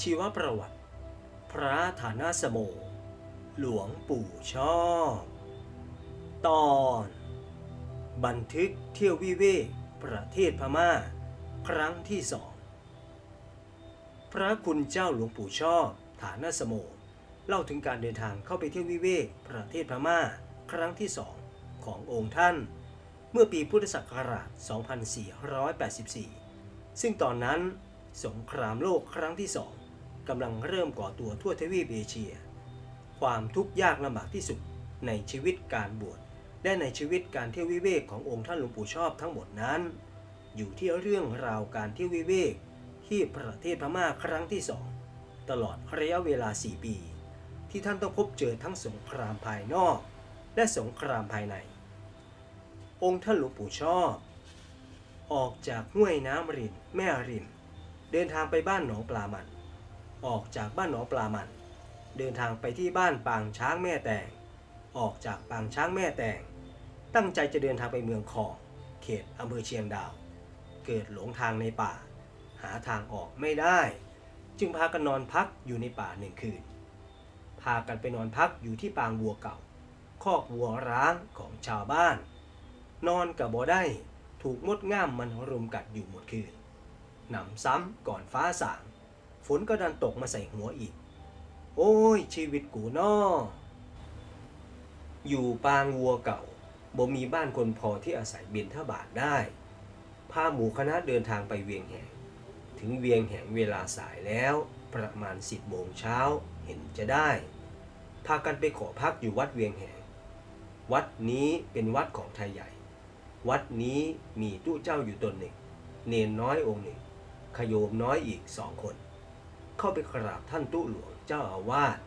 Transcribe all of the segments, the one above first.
ชีวประวัติ พระฐานาสโม หลวงปู่ชอบ ตอน บันทึกเที่ยววิเวกประเทศพม่า ครั้งที่สอง พระคุณเจ้าหลวงปู่ชอบ ฐานาสโม เล่าถึงการเดินทางเข้าไปเที่ยววิเวกประเทศพม่า ครั้งที่สองขององค์ท่าน เมื่อปีพุทธศักราช 2484 ซึ่งตอนนั้นสงครามโลกครั้งที่สอง กำลังเริ่มก่อตัวทั่วทวีปเอเชีย ความทุกข์ยากลำบากที่สุดในชีวิตการบวชและในชีวิตการเที่ยววิเวกขององค์ท่านหลวงปู่ชอบทั้งหมดนั้น อยู่ที่เรื่องราวการเที่ยววิเวกที่ประเทศพม่าครั้งที่สองตลอดระยะเวลา 4 ปี ที่ท่านต้องพบเจอทั้งสงครามภายนอก และสงครามภายใน องค์ท่านหลวงปู่ชอบ ออกจากห้วยน้ำรินแม่ริน เดินทางไปบ้านหนองปลามัน ออกจากบ้านหนองปลามัน เดินทางไปที่บ้านปางช้างแม่แตง ออกจากปางช้างแม่แตง ตั้งใจจะเดินทางไปเมืองคอง เขตอำเภอเชียงดาว เกิดหลงทางในป่า หาทางออกไม่ได้ จึงพากันนอนพักอยู่ในป่าหนึ่งคืน พากันไปนอนพักอยู่ที่ปางวัวเก่า คอกวัวร้างของชาวบ้าน นอนกับบ่ได้ถูกมดง่ามมันรุมกัดอยู่หมดคืนหนำซ้ำก่อนฟ้าสาง ฝนก็ดันตกมาใส่หัวอีก โอ้ย ชีวิตกูนออยู่ปางวัวเก่าบ่มีบ้านคนพอที่อาศัยบินทบาทได้พาหมู่คณะเดินทางไปเวียงแหง ถึงเวียงแหงเวลาสายแล้ว ประมาณสิบโมงเช้าเห็นจะได้ พากันไปขอพักอยู่วัดเวียงแหง วัดนี้เป็นวัดของไทยใหญ่ วัดนี้มีตู้เจ้าอยู่ตนหนึ่ง เนนน้อยองค์หนึ่ง ขโยมน้อยอีกสองคน เข้าไปกราบท่านตู้หลวงเจ้าอาวาส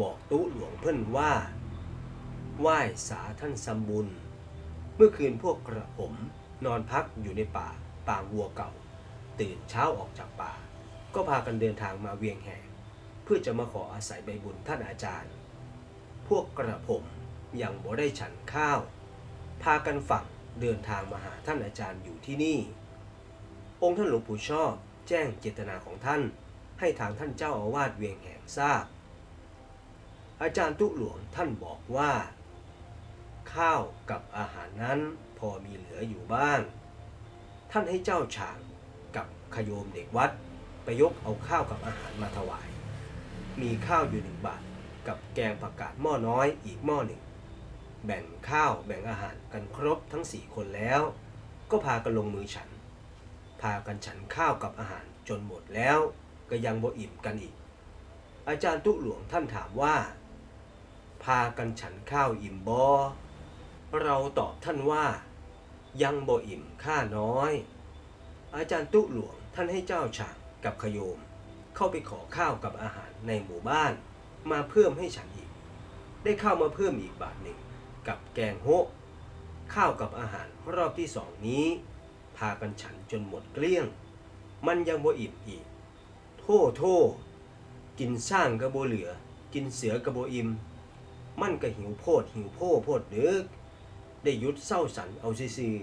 บอกตู้หลวงเพิ่อนว่า ไหว้สาท่านสมบุญ เมื่อคืนพวกกระผมนอนพักอยู่ในป่าปางวัวเก่า ตื่นเช้าออกจากป่า ก็พากันเดินทางมาเวียงแหงเพื่อจะมาขออาศัยใบบุญท่านอาจารย์ พวกกระผมยังบ่ได้ฉันข้าว พากันฝังเดินทางมาหาท่านอาจารย์อยู่ที่นี่ องค์ท่านหลวงปู่ชอบแจ้งเจตนาของท่าน ให้ทางท่านเจ้าอาวาสเวียงแหงทราบ อาจารย์ตุหลวงท่านบอกว่า ข้าวกับอาหารนั้นพอมีเหลืออยู่บ้าง ท่านให้เจ้าฉางกับขโยมเด็กวัดไปยกเอาข้าวกับอาหารมาถวาย มีข้าวอยู่หนึ่งบาทกับแกงผักกาดหม้อน้อยอีกหม้อหนึ่ง แบ่งข้าวแบ่งอาหารกันครบทั้งสี่คนแล้ว ก็พากันลงมือฉัน พากันฉันข้าวกับอาหารจนหมดแล้ว ก็ยังบ่อิ่มกันอีก อาจารย์ตุหลวงท่านถามว่า พากันฉันข้าวอิ่มบอเราตอบท่านว่า ยังบ่อิ่มข้าน้อย อาจารย์ตุหลวงท่านให้เจ้าฉางกับขโยม เข้าไปขอข้าวกับอาหารในหมู่บ้าน มาเพิ่มให้ฉันอีก ได้ข้าวมาเพิ่มอีกบาทหนึ่งกับแกงโฮะข้าวกับอาหารรอบที่สองนี้ พากันฉันจนหมดเกลี้ยง มันยังบ่อิ่มอีก โทษโทษกินสร้างกระโบเหลือ กินเสือกระโบอิ่มมันก็หิวโพดหิวโพโพดเดึกได้ยุดเศร้าสันเอาซื่อ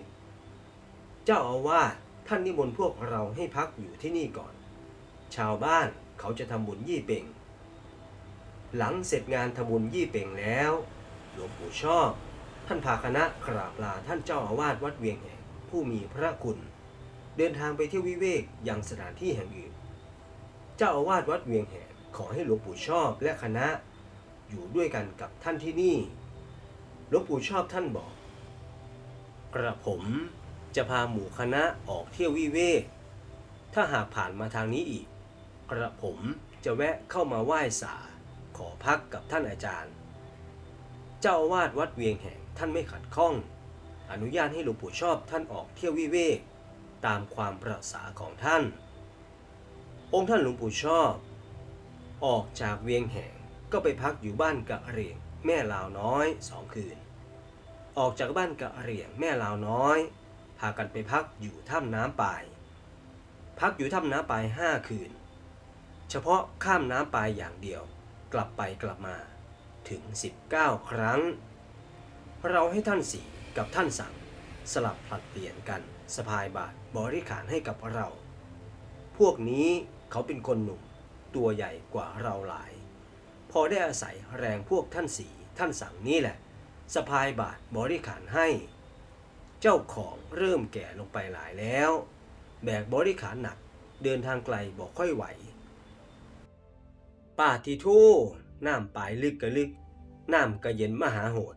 เจ้าอาวาสท่านนิมนต์พวกเราให้พักอยู่ที่นี่ก่อน ชาวบ้านเขาจะทำบุญยี่เป่ง หลังเสร็จงานทำบุญยี่เป่งแล้ว หลวงปู่ชอบ ท่านพาคณะกราบลาท่านเจ้าอาวาสวัดเวียงแห่งผู้มีพระคุณ เดินทางไปเที่ยววิเวกยังสถานที่แห่งอื่น จ้าอาวาสวัดเวียงแหงขอให้หลวงปู่ชอบและคณะอยู่ด้วยกันกับท่านที่นี่ หลวงปู่ชอบท่านบอก กระผมจะพาหมู่คณะออกเที่ยววิเวก ถ้าหากผ่านมาทางนี้อีก กระผมจะแวะเข้ามาไหว้สา ขอพักกับท่านอาจารย์ เจ้าอาวาสวัดเวียงแห่งท่านไม่ขัดข้อง อนุญาตให้หลวงปู่ชอบท่านออกเที่ยววิเวก ตามความประสาของท่าน องค์ท่านหลวงปู่ชอบ ออกจากเวียงแหงก็ไปพักอยู่บ้านกะเหรียงแม่ลาวน้อยสองคืน ออกจากบ้านกะเหรียงแม่ลาวน้อย พากันไปพักอยู่ถ้ำน้ำปาย พักอยู่ถ้ำน้ำปายห้าคืน เฉพาะข้ามน้ำปายอย่างเดียว กลับไปกลับมาถึง 19 ครั้ง เราให้ท่านสี่กับท่านสั่งสลับผลัดเปลี่ยนกันสะพายบาทบริขารให้กับเรา พวกนี้ เขาเป็นคนหนุ่มตัวใหญ่กว่าเราหลาย พอได้อาศัยแรงพวกท่านสีท่านสั่งนี่แหละสะพายบาทบริขารให้ เจ้าของเริ่มแก่ลงไปหลายแล้ว แบกบริขารหนักเดินทางไกลบอกค่อยไหว ป่าที่ทู่น้ำปลายลึกกะลึก น้ำกระเย็นมหาโหด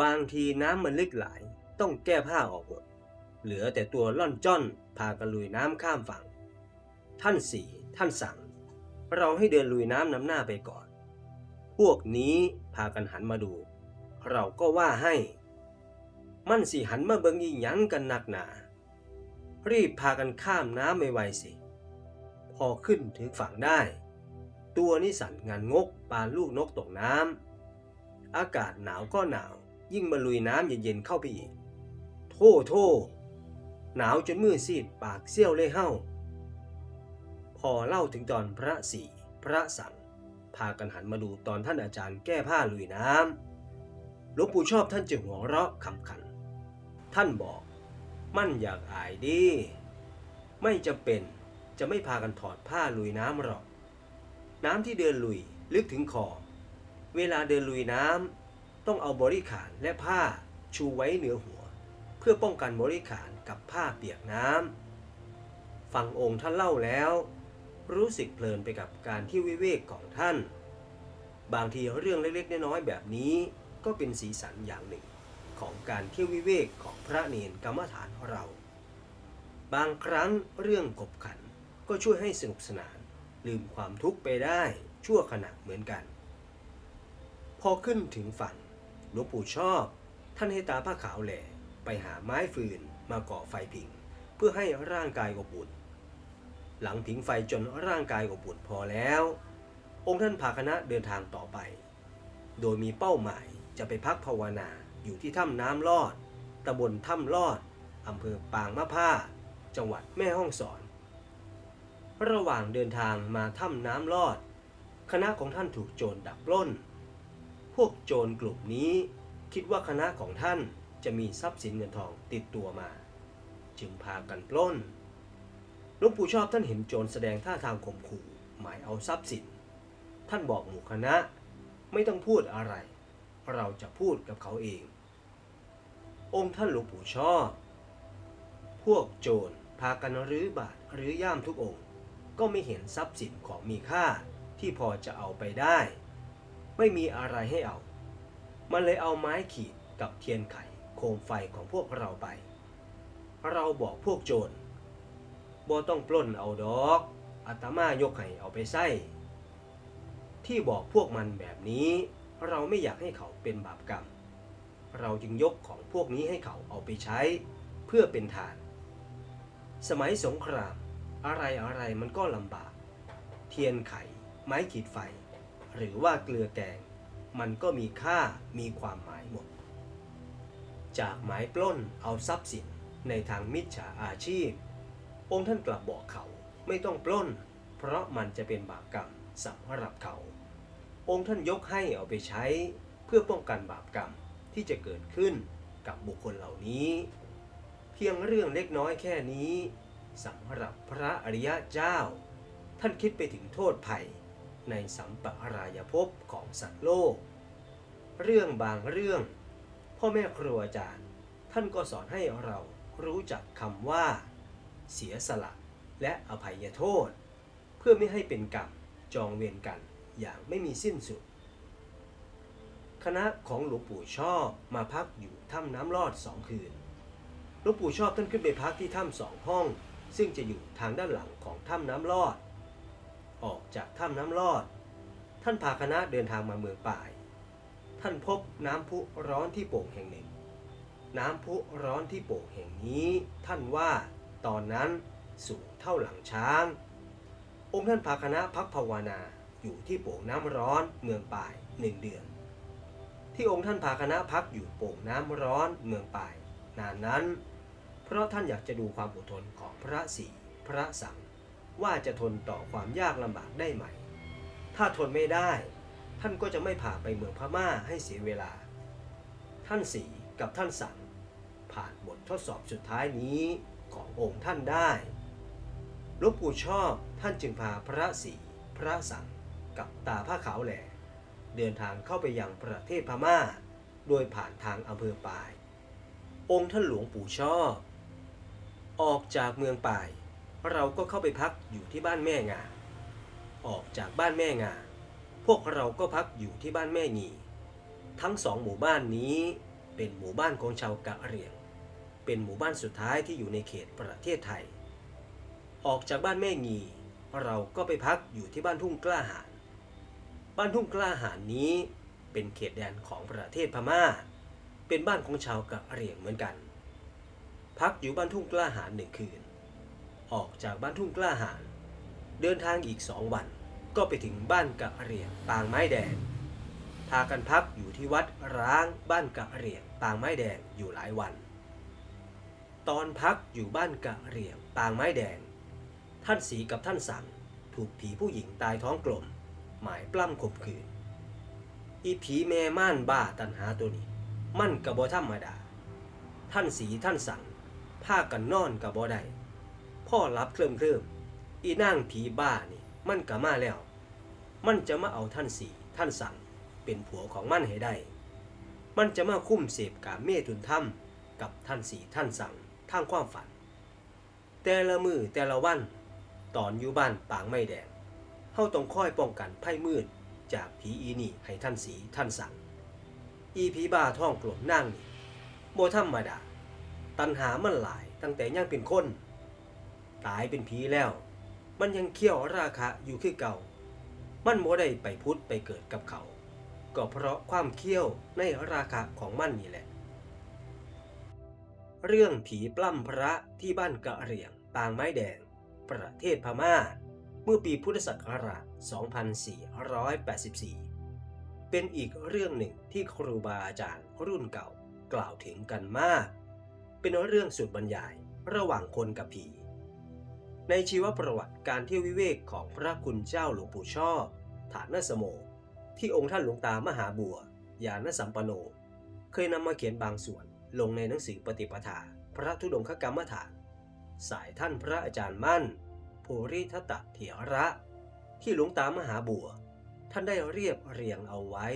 บางทีน้ำมันลึกหลาย ต้องแก้ผ้าออกหมดเหลือแต่ตัวล่อนจ้อนพากันลุยน้ำข้ามฝั่ง ท่านสี่ท่านสั่ง เราให้เดินลุยน้ำนำหน้าไปก่อน พวกนี้พากันหันมาดู เราก็ว่าให้ มันสิหันมาเบิงอีหยังกันหนักหนา รีบพากันข้ามน้ำไม่ไวสิ พอขึ้นถึงฝั่งได้ ตัวนิสันงานงกปาลูกนกตกน้ำอากาศหนาวก็หนาว ยิ่งมาลุยน้ำเย็นๆเข้าไปอีก โทษโทษหนาวจนมือซีดปากเซี่ยวเลยเฮ้า อเล่าถึงตอนพระสี่พระสังพากันหันมาดูตอนท่านอาจารย์แก้ผ้าลุยน้ำหลวงปู่ชอบท่านจึงหัวเราะขำขัน ท่านบอก มั่นอยากอายดี ไม่จะเป็นจะไม่พากันถอดผ้าลุยน้ำหรอก น้ำที่เดินลุยลึกถึงคอ เวลาเดินลุยน้ำต้องเอาบริขารและผ้าชูไว้เหนือหัว เพื่อป้องกันบริขารกับผ้าเปียกน้ำฟังองค์ท่านเล่าแล้ว รู้สึกเพลินไปกับการที่วิเวกของท่าน บางทีเรื่องเล็กๆน้อยๆแบบนี้ก็เป็นสีสันอย่างหนึ่งของการเที่ยววิเวกของพระเนนกรรมฐานเรา บางครั้งเรื่องกบขันก็ช่วยให้สนุกสนาน ลืมความทุกข์ไปได้ชั่วขณะเหมือนกัน พอขึ้นถึงฝั่งหลวงปู่ชอบ ท่านให้ตาผ้าขาวแหล่ไปหาไม้ฟืนมาก่อไฟผิง เพื่อให้ร่างกายอบอุ่น หลังผิงไฟจนร่างกายอบอุ่นพอแล้ว องค์ท่านพาคณะเดินทางต่อไป โดยมีเป้าหมายจะไปพักภาวนาอยู่ที่ถ้ำน้ำลอดตำบลถ้ำลอดอำเภอปางมะผ้า จังหวัดแม่ฮ่องสอน ระหว่างเดินทางมาถ้ำน้ำลอด คณะของท่านถูกโจรดักปล้น พวกโจรกลุ่มนี้คิดว่าคณะของท่านจะมีทรัพย์สินเงินทองติดตัวมา จึงพากันปล้น หลวงปู่ชอบท่านเห็นโจรแสดงท่าทางข่มขู่หมายเอาทรัพย์สิน ท่านบอกหมู่คณะไม่ต้องพูดอะไร เราจะพูดกับเขาเอง องค์ท่านหลวงปู่ชอบ พวกโจรพากันรื้อบาทหรือย่ามทุกองค์ ก็ไม่เห็นทรัพย์สินของมีค่าที่พอจะเอาไปได้ ไม่มีอะไรให้เอา มันเลยเอาไม้ขีดกับเทียนไขโคมไฟของพวกเราไป เราบอกพวกโจร บ่ต้องปล้นเอาดอกอาตมายกให้เอาไปใส่ที่บอกพวกมันแบบนี้ เราไม่อยากให้เขาเป็นบาปกรรม เราจึงยกของพวกนี้ให้เขาเอาไปใช้ เพื่อเป็นทาน สมัยสงคราม อะไรอะไรมันก็ลำบาก เทียนไข ไม้ขีดไฟ หรือว่าเกลือแกง มันก็มีค่ามีความหมายหมด จากหมายปล้นเอาทรัพย์สินในทางมิจฉาอาชีพ องค์ท่านกลับบอกเขาไม่ต้องปล้น เพราะมันจะเป็นบาปกรรมสำหรับเขา องค์ท่านยกให้เอาไปใช้เพื่อป้องกันบาปกรรมที่จะเกิดขึ้นกับบุคคลเหล่านี้ เพียงเรื่องเล็กน้อยแค่นี้สำหรับพระอริยะเจ้า ท่านคิดไปถึงโทษภัยในสัมปรายภพของสัตว์โลก เรื่องบางเรื่อง พ่อแม่ครูอาจารย์ ท่านก็สอนให้เรารู้จักคำว่า เสียสละ และอภัยโทษ เพื่อไม่ให้เป็นกรรมจองเวรกันอย่างไม่มีสิ้นสุด คณะของหลวงปู่ชอบมาพักอยู่ถ้ำน้ำลอดสองคืนหลวงปู่ชอบท่านขึ้นไปพักที่ถ้ำสองห้อง ซึ่งจะอยู่ทางด้านหลังของถ้ำน้ำลอด ออกจากถ้ำน้ำลอด ท่านพาคณะเดินทางมาเมืองป่าย ท่านพบน้ำพุร้อนที่โป่งแห่งหนึ่ง น้ำพุร้อนที่โป่งแห่งนี้ ท่านว่า ตอนนั้นสูงเท่าหลังช้าง องค์ท่านพาคณะพักภาวนาอยู่ที่โป่งน้ำร้อนเมืองป่ายหนึ่งเดือน ที่องค์ท่านพาคณะพักอยู่โป่งน้ำร้อนเมืองป่าย นานนั้น เพราะท่านอยากจะดูความอดทนของพระสีพระสังว่าจะทนต่อความยากลำบากได้ไหม ถ้าทนไม่ได้ ท่านก็จะไม่พาไปเมืองพม่าให้เสียเวลา ท่านสีกับท่านสังผ่านบททดสอบสุดท้ายนี้ ขององค์ท่านได้หลวงปู่ชอบท่านจึงพาพระสีพระสังกับตาผ้าขาวแหล่เดินทางเข้าไปยังประเทศพม่า โดยผ่านทางอำเภอปาย องค์ท่านหลวงปู่ช่อออกจากเมืองปาย เราก็เข้าไปพักอยู่ที่บ้านแม่งาออกจากบ้านแม่งาพวกเราก็พักอยู่ที่บ้านแม่งีทั้งสองหมู่บ้านนี้เป็นหมู่บ้านของชาวกะเหรี่ยง เป็นหมู่บ้านสุดท้ายที่อยู่ในเขตประเทศไทย ออกจากบ้านแม่งี เราก็ไปพักอยู่ที่บ้านทุ่งกล้าหาญบ้านทุ่งกล้าหาญนี้เป็นเขตแดนของประเทศพม่า เป็นบ้านของชาวกะเหรี่ยงเหมือนกัน พักอยู่บ้านทุ่งกล้าหาญหนึ่งคืน ออกจากบ้านทุ่งกล้าหาญเดินทางอีกสองวันก็ไปถึงบ้านกะเหรี่ยงปางไม้แดง พากันพักอยู่ที่วัดร้างบ้านกะเหรี่ยงปางไม้แดงอยู่หลายวัน ตอนพักอยู่บ้านกะเหรี่ยงปางไม้แดง ท่านสีกับท่านสังถูกผีผู้หญิงตายท้องกลม หมายปล้ำข่มขืน อีผีแม่ม่านบ้าตันหาตัวนี้ มั่นกะบ่ธรรมดา ท่านสีท่านสังพากันนอนกะบ่ได้พ่อรับเคลิมเคลิมอีนางผีบ้านี่มันกะมาแล้ว มันจะมาเอาท่านสีท่านสังเป็นผัวของมันให้ได้ มันจะมาคุ้มเสพกามเมตุนถ้ำกับท่านสีท่านสัง ทางความฝัน แต่ละมือแต่ละวัน ตอนอยู่บ้านปางไม่แดงเฮาต้องคอยป้องกันภัยมืดจากผีอีนี่ให้ท่านสีท่านสังอีผีบ้าท่องกลมนั่งนี่โบธรรมดา ตันหามันหลายตั้งแต่ยังเป็นคน ตายเป็นผีแล้ว มันยังเคี่ยวราคะอยู่คือเก่า มันโมได้ไปพุทธไปเกิดกับเขา ก็เพราะความเคี่ยวในราคะของมันนี่แหละ เรื่องผีปล้ำพระที่บ้านกะเหรี่ยงปางไม้แดง ประเทศพม่า เมื่อปีพุทธศักราช 2484 เป็นอีกเรื่องหนึ่งที่ครูบาอาจารย์รุ่นเก่ากล่าวถึงกันมาก เป็นเรื่องสุดบรรยายระหว่างคนกับผี ในชีวประวัติการเที่ยววิเวกของพระคุณเจ้าหลวงปู่ช่อฐานสโม ที่องค์ท่านหลวงตามหาบัวยานสัมปโน เคยนำมาเขียนบางส่วน ลงในหนังสือปฏิปทา พระธุดงคกรรมฐาน สายท่านพระอาจารย์มั่น ภูริทัตตะเถระ ที่หลวงตามหาบัว ท่านได้เรียบเรียงเอาไว้